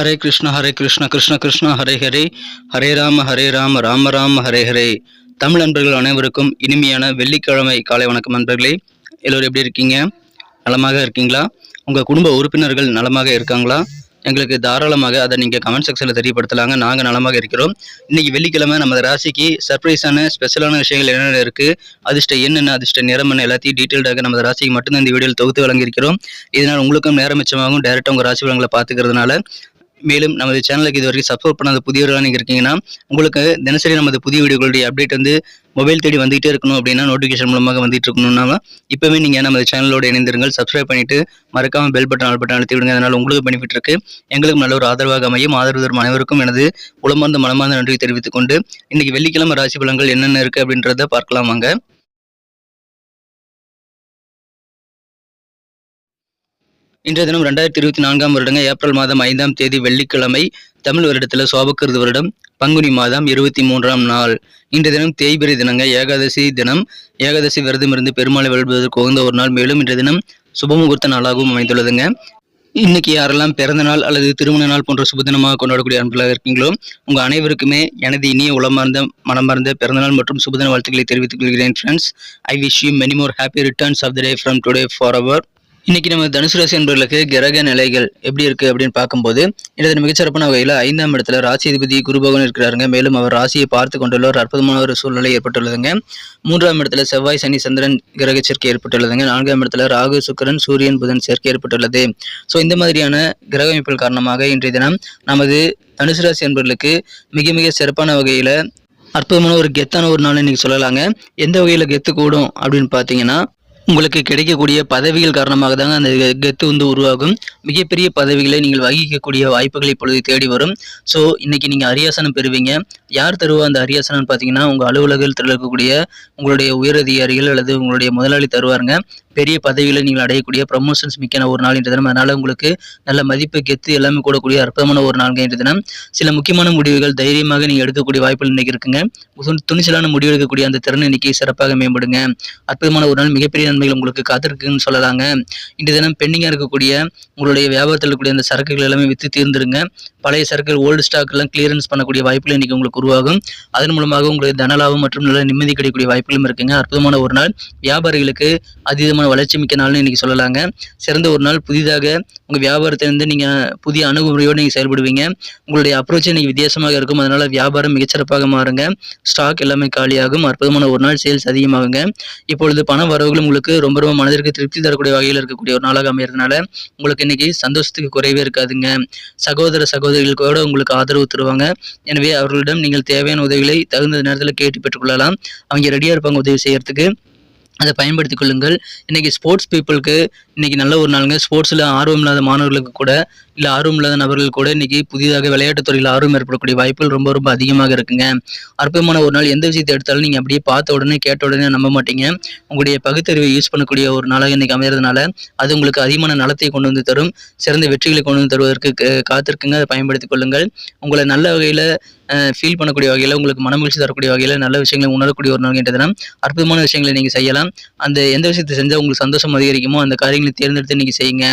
ஹரே கிருஷ்ண ஹரே கிருஷ்ண கிருஷ்ண கிருஷ்ண ஹரே ஹரே. ஹரே ராம ஹரே ராம ராம ராம ஹரே ஹரே. தமிழ் நண்பர்கள் அனைவருக்கும் இனிமையான வெள்ளிக்கிழமை காலை வணக்கம் நண்பர்களே. எல்லோரும் எப்படி இருக்கீங்க? நலமாக இருக்கீங்களா? உங்கள் குடும்ப உறுப்பினர்கள் நலமாக இருக்காங்களா? எங்களுக்கு தாராளமாக அதை நீங்கள் கமெண்ட் செக்ஷனில் தெரியப்படுத்தலாங்க. நாங்கள் நலமாக இருக்கிறோம். இன்னைக்கு வெள்ளிக்கிழமை நமது ராசிக்கு சர்ப்ரைஸான ஸ்பெஷலான விஷயங்கள் என்னென்ன இருக்குது அதிர்ஷ்ட என்னென்ன அதிர்ஷ்ட நிறம் என்ன எல்லாத்தையும் டீட்டெயில்டாக நமது ராசிக்கு மட்டும்தான் இந்த வீடியோவில் தொகுத்து வழங்கியிருக்கிறோம். இதனால் உங்களுக்கும் நேரம் மிச்சமாகவும் டேரெக்டாக உங்கள் ராசி வளங்களை பார்த்துக்கிறதுனால மேலும் நமது சேனலுக்கு இது வரைக்கும் பண்ணாத புதியவர்களாக நீங்கள் இருக்கீங்கன்னா உங்களுக்கு தினசரி நமது புதிய வீடியோகளுடைய அப்டேட் வந்து மொபைல் தேடி வந்துகிட்டே இருக்கணும் அப்படின்னா நோட்டிஃபிகேஷன் மூலமாக வந்துட்டு இருக்கணும்னா இப்போவே நீங்கள் நமது சேனலோட இணைந்திருங்கள். சப்ஸ்கிரைப் பண்ணிட்டு மறக்காமல் பெல் பட்டன் ஆல் பட்டன் அழுத்தி விடுங்க. அதனால் உங்களுக்கு பெனிஃபிட் இருக்கு. எங்களுக்கு நல்ல ஒரு ஆதரவாக அமையும். ஆதரவு தரும் அனைவருக்கும் எனது உளமார்ந்த மனமார்ந்த நன்றி தெரிவித்துக் கொண்டு இன்னைக்கு வெள்ளிக்கிழமை ராசி பலன்கள் என்னென்ன இருக்கு அப்படின்றத பார்க்கலாம் வாங்க. இன்றைய தினம் ரெண்டாயிரத்தி இருபத்தி நான்காம் வருடங்க ஏப்ரல் மாதம் ஐந்தாம் தேதி வெள்ளிக்கிழமை தமிழ் வருடத்தில் சோபக்கிருது வருடம் பங்குனி மாதம் இருபத்தி மூன்றாம் நாள். இன்றைய தினம் தேய்பிரை தினங்க ஏகாதசி தினம். ஏகாதசி விரதம் இருந்து பெருமாளை வழிபடுவதற்கு உகந்த ஒரு நாள். மேலும் இன்றைய தினம் சுபமுகூர்த்த நாளாகவும் அமைந்துள்ளதுங்க. இன்னைக்கு யாரெல்லாம் பிறந்த நாள் அல்லது திருமண நாள் போன்ற சுபதினமாக கொண்டாடக்கூடிய அன்புகளாக இருக்கீங்களோ உங்கள் அனைவருக்குமே எனது இனிய உளமார்ந்த மனமார்ந்த பிறந்தநாள் மற்றும் சுபதின வாழ்த்துக்களை தெரிவித்துக் கொள்கிறேன் friends I wish you many more happy returns of the day from today for our இன்னைக்கு நம்ம தனுசு ராசி என்பவர்களுக்கு கிரக நிலைகள் எப்படி இருக்கு அப்படின்னு பார்க்கும்போது இடத்துல மிகச்சிறப்பான வகையில் ஐந்தாம் இடத்துல ராசி அதிபதி குரு இருக்கிறாருங்க. மேலும் அவர் ராசியை பார்த்து கொண்டுள்ள ஒரு அற்புதமான ஒரு சூழ்நிலை ஏற்பட்டுள்ளதுங்க. மூன்றாம் இடத்துல செவ்வாய் சனி சந்திரன் கிரக சேர்க்கை ஏற்பட்டுள்ளதுங்க. நான்காம் இடத்துல ராகு சுக்கரன் சூரியன் புதன் சேர்க்கை ஏற்பட்டுள்ளது. ஸோ இந்த மாதிரியான கிரக அமைப்புகள் காரணமாக இன்றைய தினம் நமது தனுசு ராசி என்பவர்களுக்கு மிக மிக சிறப்பான வகையில் அற்புதமான ஒரு கெத்தான ஒரு நாள் இன்னைக்கு சொல்லலாங்க. எந்த வகையில் கெத்து கூடும் அப்படின்னு பார்த்தீங்கன்னா உங்களுக்கு கிடைக்கக்கூடிய பதவிகள் காரணமாக தாங்க அந்த கெத்து வந்து உருவாகும். மிகப்பெரிய பதவிகளை நீங்கள் வகிக்கக்கூடிய வாய்ப்புகள் இப்பொழுது தேடி வரும். ஸோ இன்னைக்கு நீங்கள் அரியாசனம் பெறுவீங்க. யார் தருவா அந்த அரியாசனம் பார்த்தீங்கன்னா உங்கள் அலுவலகத்தில் இருக்கக்கூடிய உங்களுடைய உயரதிகாரிகள் அல்லது உங்களுடைய முதலாளி தருவாருங்க. பெரிய பதவிகளை நீங்கள் அடையக்கூடிய ப்ரமோஷன்ஸ் மிக்கான ஒரு நாள் என்ற தினம். அதனால் உங்களுக்கு நல்ல மதிப்பு கெத்து எல்லாமே கூடக்கூடிய அற்புதமான ஒரு நாள் என்ற தினம். சில முக்கியமான முடிவுகள் தைரியமாக நீங்கள் எடுக்கக்கூடிய வாய்ப்புகள் இன்னைக்கு இருக்குங்க. துணிச்சலான முடிவு எடுக்கக்கூடிய அந்த திறன் இன்னைக்கு சிறப்பாக மேம்படுங்க. அற்புதமான ஒரு நாள். மிகப்பெரிய நன்மைகள் உங்களுக்கு காத்திருக்குன்னு சொல்லலாங்க. இன்று தினம் பெண்டிங்காக இருக்கக்கூடிய உங்களுடைய வியாபாரத்தில் இருக்கக்கூடிய அந்த சரக்குகள் எல்லாமே விற்று தீர்ந்துருங்க. பழைய சரக்குகள் ஓல்டு ஸ்டாக் எல்லாம் கிளியரன்ஸ் பண்ணக்கூடிய வாய்ப்புகள் இன்றைக்கி உங்களுக்கு உருவாகும். அதன் மூலமாக உங்களுக்கு தனலாபம் மற்றும் நல்ல நிம்மதி கிடைக்கக்கூடிய வாய்ப்புகளும் இருக்குங்க. அற்புதமான ஒரு நாள். வியாபாரிகளுக்கு அதீதமான வளர்ச்சி மிக்க நாள்னு இன்றைக்கி சொல்லலாங்க. சிறந்த ஒரு நாள். புதிதாக உங்கள் வியாபாரத்தை வந்து நீங்கள் புதிய அணுகுமுறையோடு நீங்கள் செயல்படுவீங்க. உங்களுடைய அப்ரோச் இன்னைக்கு வித்தியாசமாக இருக்கும். அதனால வியாபாரம் மிகச்சிறப்பாக மாறுங்க. ஸ்டாக் எல்லாமே காலியாகும். அற்புதமான ஒரு நாள். சேல்ஸ் அதிகமாகுங்க. இப்பொழுது பண வரவுகளும் உங்களுக்கு ரொம்ப ரொம்ப மனதிற்கு திருப்தி தரக்கூடிய வகையில் இருக்கக்கூடிய ஒரு நாளாக அமையறதுனால உங்களுக்கு இன்னைக்கு சந்தோஷத்துக்கு குறைவே இருக்காதுங்க. சகோதர சகோதரிகள் கூட உங்களுக்கு ஆதரவு தருவாங்க. எனவே அவர்களிடம் நீங்கள் தேவையான உதவிகளை தகுந்த நேரத்தில் கேட்டு பெற்றுக்கொள்ளலாம். அவங்க ரெடியாக இருப்பாங்க உதவி செய்யறதுக்கு. அதை பயன்படுத்திக் கொள்ளுங்கள். இன்றைக்கி ஸ்போர்ட்ஸ் பீப்புளுக்கு இன்றைக்கி நல்ல ஒரு நாளுங்க. ஸ்போர்ட்ஸில் ஆர்வம் இல்லாத மாணவர்களுக்கு கூட இல்லை ஆர்வம் இல்லாத நபர்கள் கூட இன்னைக்கு புதிதாக விளையாட்டுத் துறையில் ஆர்வம் ஏற்படக்கூடிய வாய்ப்புகள் ரொம்ப ரொம்ப அதிகமாக இருக்குங்க. அற்புதமான ஒரு நாள் எந்த விஷயத்தை எடுத்தாலும் நீங்கள் அப்படியே பார்த்த உடனே கேட்ட உடனே நம்ப மாட்டீங்க. உங்களுடைய பகுத்தறிவை யூஸ் பண்ணக்கூடிய ஒரு நாளாக இன்னைக்கு அமைகிறதுனால அது உங்களுக்கு அதிகமான நலத்தை கொண்டு வந்து தரும். சிறந்த வெற்றிகளை கொண்டு வந்து தருவதற்கு காத்திருக்குங்க. அதை பயன்படுத்திக் கொள்ளுங்கள். உங்களை நல்ல வகையில் ஃபீல் பண்ணக்கூடிய வகையில் உங்களுக்கு மனமகிழ்ச்சி தரக்கூடிய வகையில் நல்ல விஷயங்களை உணரக்கூடிய ஒரு நாள் அற்புதமான விஷயங்களை நீங்கள் செய்யலாம். அந்த எந்த விஷயத்தை செஞ்சால் உங்களுக்கு சந்தோஷம் அதிகரிக்குமோ அந்த காரியங்களை தேர்ந்தெடுத்து நீங்கள் செய்யுங்க.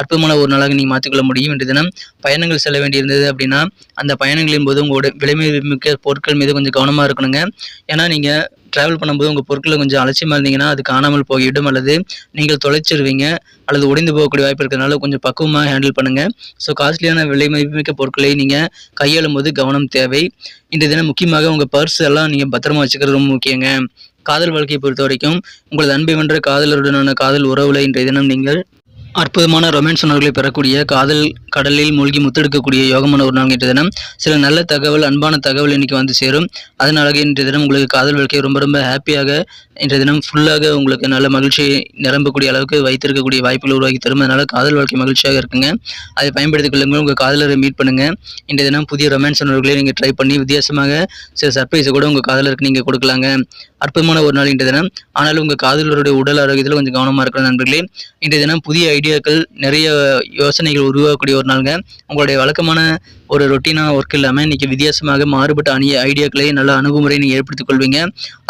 அற்புதமான ஒரு நாளாக நீங்கள் மாற்றிக்கொள்ள முடியும். இன்றைய தினம் பயணங்கள் செல்ல வேண்டியிருந்தது அப்படின்னா அந்த பயணங்களின் போது உங்களோட விலைமிக்க பொருட்கள் மீது கொஞ்சம் கவனமாக இருக்கணுங்க. ஏன்னா நீங்கள் ட்ராவல் பண்ணும்போது உங்கள் பொருட்களை கொஞ்சம் அலட்சியமாக இருந்தீங்கன்னா அது காணாமல் போய்விடும் அல்லது நீங்கள் தொலைச்சிருவீங்க அல்லது உடைந்து போகக்கூடிய வாய்ப்பு இருக்கிறதுனால கொஞ்சம் பக்குவமாக ஹேண்டில் பண்ணுங்கள் ஸோ காஸ்ட்லியான விலை மதிப்புமிக்க பொருட்களை நீங்கள் கையாளும் போது கவனம் தேவை. இந்த தினம் முக்கியமாக உங்கள் பர்ஸ் எல்லாம் நீங்கள் பத்திரமா வச்சுக்கிறது ரொம்ப முக்கியங்க. காதல் வாழ்க்கையை பொறுத்த வரைக்கும் உங்களது அன்பை வென்ற காதலருடனான காதல் உறவுல இன்றைய தினம் நீங்கள் அற்புதமான ரொமான்ஸ் உணர்வுகளை பெறக்கூடிய காதல் கடலில் மூழ்கி முத்தெடுக்கக்கூடிய யோகமான ஒரு நாள் இன்றைய தினம். சில நல்ல தகவல் அன்பான தகவல் இன்னைக்கு வந்து சேரும். அதனால இன்றைய தினம் உங்களுக்கு காதல் வாழ்க்கை ரொம்ப ரொம்ப ஹாப்பியாக இன்றைய தினம் ஃபுல்லாக உங்களுக்கு நல்ல மகிழ்ச்சியை நிரம்பக்கூடிய அளவுக்கு வைத்திருக்கக்கூடிய வாய்ப்புகள் உருவாக்கி தரும். அதனால காதல் வாழ்க்கை மகிழ்ச்சியாக இருக்குங்க. அதை பயன்படுத்திக் கொள்ளுங்கள். உங்கள் காதலரை மீட் பண்ணுங்க. இன்றைய தினம் புதிய ரொமான்ஸ் உணர்வுகளை நீங்கள் ட்ரை பண்ணி வித்தியாசமாக சில சர்ப்ரைஸை கூட உங்கள் காதலருக்கு நீங்கள் கொடுக்கலாங்க. அற்புதமான ஒரு நாள் இன்றைய தினம். ஆனாலும் உங்கள் காதலருடைய உடல் ஆரோக்கியத்தில் கொஞ்சம் கவனமாக இருக்கணும் நண்பர்களே. இன்றைய தினம் புதிய ஐடியா ஐடியாக்கள் நிறைய யோசனைகள் உருவாகக்கூடிய ஒரு நாளுங்க. உங்களுடைய வழக்கமான ஒரு ரொட்டீனான ஒர்க் இல்லாமல் இன்றைக்கி வித்தியாசமாக மாறுபட்ட அணிய ஐடியாக்களை நல்ல அணுகுமுறை நீங்கள் ஏற்படுத்திக் கொள்வீங்க.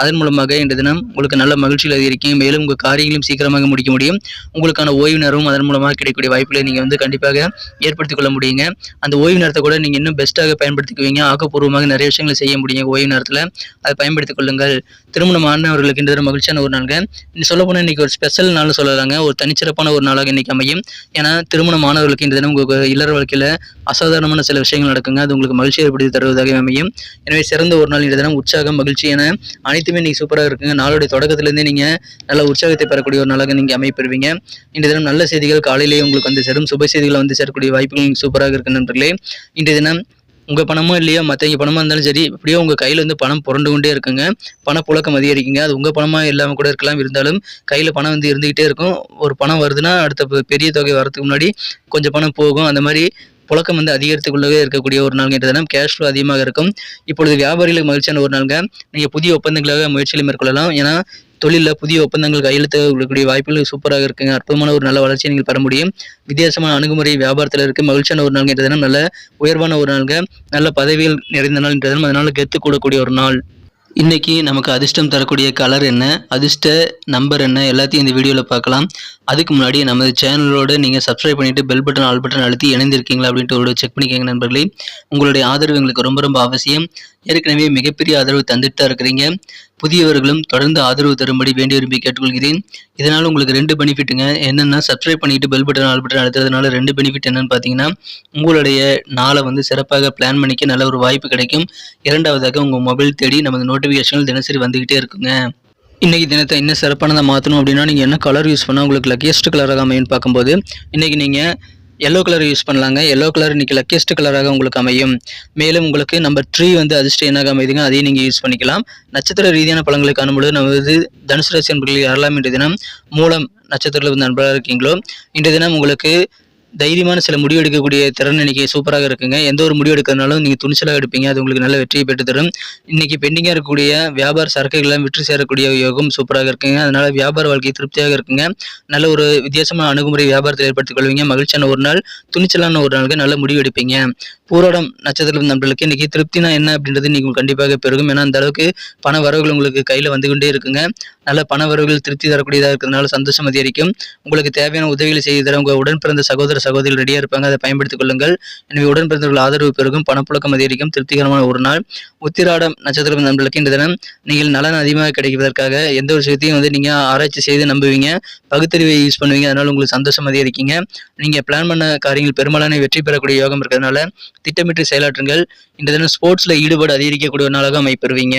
அதன் மூலமாக இந்த தினம் உங்களுக்கு நல்ல மகிழ்ச்சியில் அதிகரிக்கும். மேலும் உங்கள் காரியங்களும் சீக்கிரமாக முடிக்க முடியும். உங்களுக்கான ஓய்வு நேரமும் அதன் மூலமாக கிடைக்கக்கூடிய வாய்ப்புகளை நீங்கள் வந்து கண்டிப்பாக ஏற்படுத்திக் கொள்ள முடியுங்க. அந்த ஓய்வு நேரத்தை கூட நீங்கள் இன்னும் பெஸ்ட்டாக பயன்படுத்திக்குவீங்க. ஆக்கப்பூர்வமாக நிறைய விஷயங்களை செய்ய முடியும் ஓய்வு நேரத்தில். அதை பயன்படுத்திக் கொள்ளுங்கள். திருமணமானவர்களுக்கு இந்த மகிழ்ச்சியான ஒரு நாளுங்க. இன்னும் சொல்ல போனால் இன்றைக்கி ஒரு ஸ்பெஷல் நாள் சொல்லலாங்க. ஒரு தனிச்சிறப்பான ஒரு நாளாக இன்றைக்கி அமையும். ஏன்னா திருமணமானவர்களுக்கு இந்த தினம் உங்களுக்கு இல்லற வாழ்க்கையில் அசாதாரணமான சில விஷயங்கள் நடக்குங்க. அது உங்களுக்கு மகிழ்ச்சி ஏற்படுத்தி தருவதாக அமையும். எனவே சிறந்த ஒரு நாள் இந்த தினம். உற்சாகம் மகிழ்ச்சி என அனைத்துமே நீங்கள் சூப்பராக இருக்குங்க. நாளுடைய தொடக்கத்திலேருந்தே நீங்கள் நல்ல உற்சாகத்தை பெறக்கூடிய ஒரு நாளாக நீங்கள் அமைப்பெறுவீங்க. இந்த தினம் நல்ல செய்திகள் காலையிலேயே உங்களுக்கு வந்து சேரும். சுப செய்திகளை வந்து சேரக்கூடிய வாய்ப்புகள் சூப்பராக இருக்கு நண்பர்களே. இன்றைய தினம் உங்கள் பணமோ இல்லையோ மற்றவங்க பணமாக இருந்தாலும் சரி எப்படியோ உங்கள் கையில் வந்து பணம் புரண்டு கொண்டே இருக்குங்க. பணப்புழக்கம் அதிகரிக்குங்க அது உங்கள் பணமாக இல்லாமல் கூட இருக்கலாம். இருந்தாலும் கையில் பணம் வந்து இருந்துக்கிட்டே இருக்கும். ஒரு பணம் வருதுன்னா அடுத்த பெரிய தொகை வரதுக்கு முன்னாடி கொஞ்சம் பணம் போகும். அந்த மாதிரி புழக்கம் வந்து அதிகரித்துக்குள்ளவே இருக்கக்கூடிய ஒரு நாள் என்ற தினம் கேஷ் ஃப்ளோ அதிகமாக இருக்கும். இப்பொழுது வியாபாரிகளுக்கு மகிழ்ச்சியான ஒரு நாளுங்க. நீங்கள் புதிய ஒப்பந்தங்களாக முயற்சிகளை மேற்கொள்ளலாம். ஏன்னா தொழிலில் புதிய ஒப்பந்தங்கள் கையெழுத்து கூடிய வாய்ப்புகள் சூப்பராக இருக்குங்க. அற்புதமான ஒரு நல்ல வளர்ச்சியை நீங்கள் பெற முடியும். வித்தியாசமான அணுகுமுறை வியாபாரத்தில் இருக்கு. மகிழ்ச்சியான ஒரு நாள் என்ற தினம் நல்ல உயர்வான ஒரு நாளுங்க. நல்ல பதவிகள் நிறைந்த நாள் என்ற தினம். அதனால் கெத்து கூடக்கூடிய ஒரு நாள். இன்றைக்கி நமக்கு அதிர்ஷ்டம் தரக்கூடிய கலர் என்ன? அதிர்ஷ்ட நம்பர் என்ன? எல்லாத்தையும் இந்த வீடியோவில் பார்க்கலாம். அதுக்கு முன்னாடி நமது சேனலோடு நீங்கள் சப்ஸ்கிரைப் பண்ணிட்டு பெல் பட்டன் ஆல் பட்டன் அழுத்தி இணைந்திருக்கீங்களா அப்படின்ட்டு ஒரு செக் பண்ணிக்கோங்க நண்பர்களே. உங்களுடைய ஆதரவு எங்களுக்கு ரொம்ப ரொம்ப அவசியம். ஏற்கனவே மிகப்பெரிய ஆதரவு தந்துட்டு தான் இருக்கிறீங்க. புதியவர்களும் தொடர்ந்து ஆதரவு தரும்படி வேண்டி விரும்பி கேட்டுக்கொள்கிறேன். இதனால் உங்களுக்கு ரெண்டு பெனிஃபிட்டுங்க. என்னென்னா சப்ஸ்கிரைப் பண்ணிட்டு பெல் பட்டன் ஆல் பட்டன் அழுத்துறதுனால ரெண்டு பெனிஃபிட் என்னன்னு பார்த்தீங்கன்னா உங்களுடைய நாளை வந்து சிறப்பாக பிளான் பண்ணிக்க நல்ல ஒரு வாய்ப்பு கிடைக்கும். இரண்டாவதாக உங்கள் மொபைல் தேடி நமது நோட்டிஃபிகேஷன்கள் தினசரி வந்துக்கிட்டே இருக்குங்க. இன்றைக்கி தினத்தை இன்னும் சிறப்பானதாக மாற்றணும் அப்படின்னா நீங்கள் என்ன கலர் யூஸ் பண்ணால் உங்களுக்கு லக்கியஸ்ட் கலராக அமையும்னு பார்க்கும்போது இன்றைக்கி நீங்கள் எல்லோ கலர் யூஸ் பண்ணலாங்க. எல்லோ கலர் இன்றைக்கி லக்கியஸ்ட் கலராக உங்களுக்கு அமையும். மேலும் உங்களுக்கு நம்பர் த்ரீ வந்து அதிர்ஷ்ட என்னாக அமைதுங்க. அதையும் நீங்கள் யூஸ் பண்ணிக்கலாம். நட்சத்திர ரீதியான பழங்களை காணும்பொழுது நமது தனுசு ராசி நண்பர்கள் யாரெல்லாம் இன்றைய தினம் மூலம் நட்சத்திரத்தில் வந்து நண்பராக இருக்கீங்களோ இன்றைய தினம் உங்களுக்கு தைரியமான சில முடிவு எடுக்கக்கூடிய திறன் இன்னைக்கு சூப்பராக இருக்குங்க. எந்த ஒரு முடிவு எடுக்கிறதுனாலும் நீங்கள் துணிச்சலாக எடுப்பீங்க. அது உங்களுக்கு நல்ல வெற்றியை பெற்று தரும். இன்னைக்கு பெண்டிங்காக இருக்கக்கூடிய வியாபார சரக்குகள்லாம் விற்று சேரக்கூடிய யோகம் சூப்பராக இருக்குங்க. அதனால வியாபார வாழ்க்கை திருப்தியாக இருக்குங்க. நல்ல ஒரு வித்தியாசமான அணுகுமுறை வியாபாரத்தில் ஏற்படுத்திக் கொள்வீங்க. மகிழ்ச்சியான ஒரு நாள் துணிச்சலான ஒரு நாளுக்கு நல்ல முடிவு எடுப்பீங்க. பூரோடம் நட்சத்திரம் நண்பர்களுக்கு இன்னைக்கு திருப்தினா என்ன அப்படின்றது நீங்கள் கண்டிப்பாக பெருகும். ஏன்னா அந்த அளவுக்கு பண வரவுகள் உங்களுக்கு கையில் வந்து கொண்டே இருக்குங்க. நல்ல பண வரவுகள் திருப்தி தரக்கூடியதாக இருக்கிறதுனால சந்தோஷம் அதிகரிக்கும். உங்களுக்கு தேவையான உதவிகளை செய்து தர உங்கள் உடன் பிறந்த சகோதர சகோதரிகள் ரெடியாக இருப்பாங்க. அதை பயன்படுத்திக் கொள்ளுங்கள். எனவே உடன் பிறந்தவர்கள் ஆதரவு பெருகும். பணப்புழக்கம் அதிகரிக்கும். திருப்திகரமான ஒரு நாள். உத்திராடம் நட்சத்திரம் நண்பர்களுக்கு இந்த தினம் நீங்கள் நலன் அதிகமாக கிடைப்பதற்காக எந்த ஒரு விஷயத்தையும் வந்து நீங்கள் ஆராய்ச்சி செய்து நம்புவீங்க. பகுத்தறிவை யூஸ் பண்ணுவீங்க. அதனால் உங்களுக்கு சந்தோஷம் அதிகரிக்கீங்க. நீங்கள் பிளான் பண்ண காரியங்கள் பெரும்பாலான வெற்றி பெறக்கூடிய யோகம் இருக்கிறதுனால திட்டமிட்டு செயலாற்றுங்கள். இந்த தினம் ஸ்போர்ட்ஸில் ஈடுபாடு அதிகரிக்கக்கூடிய ஒரு நாளாக அமைப்பெறுவீங்க.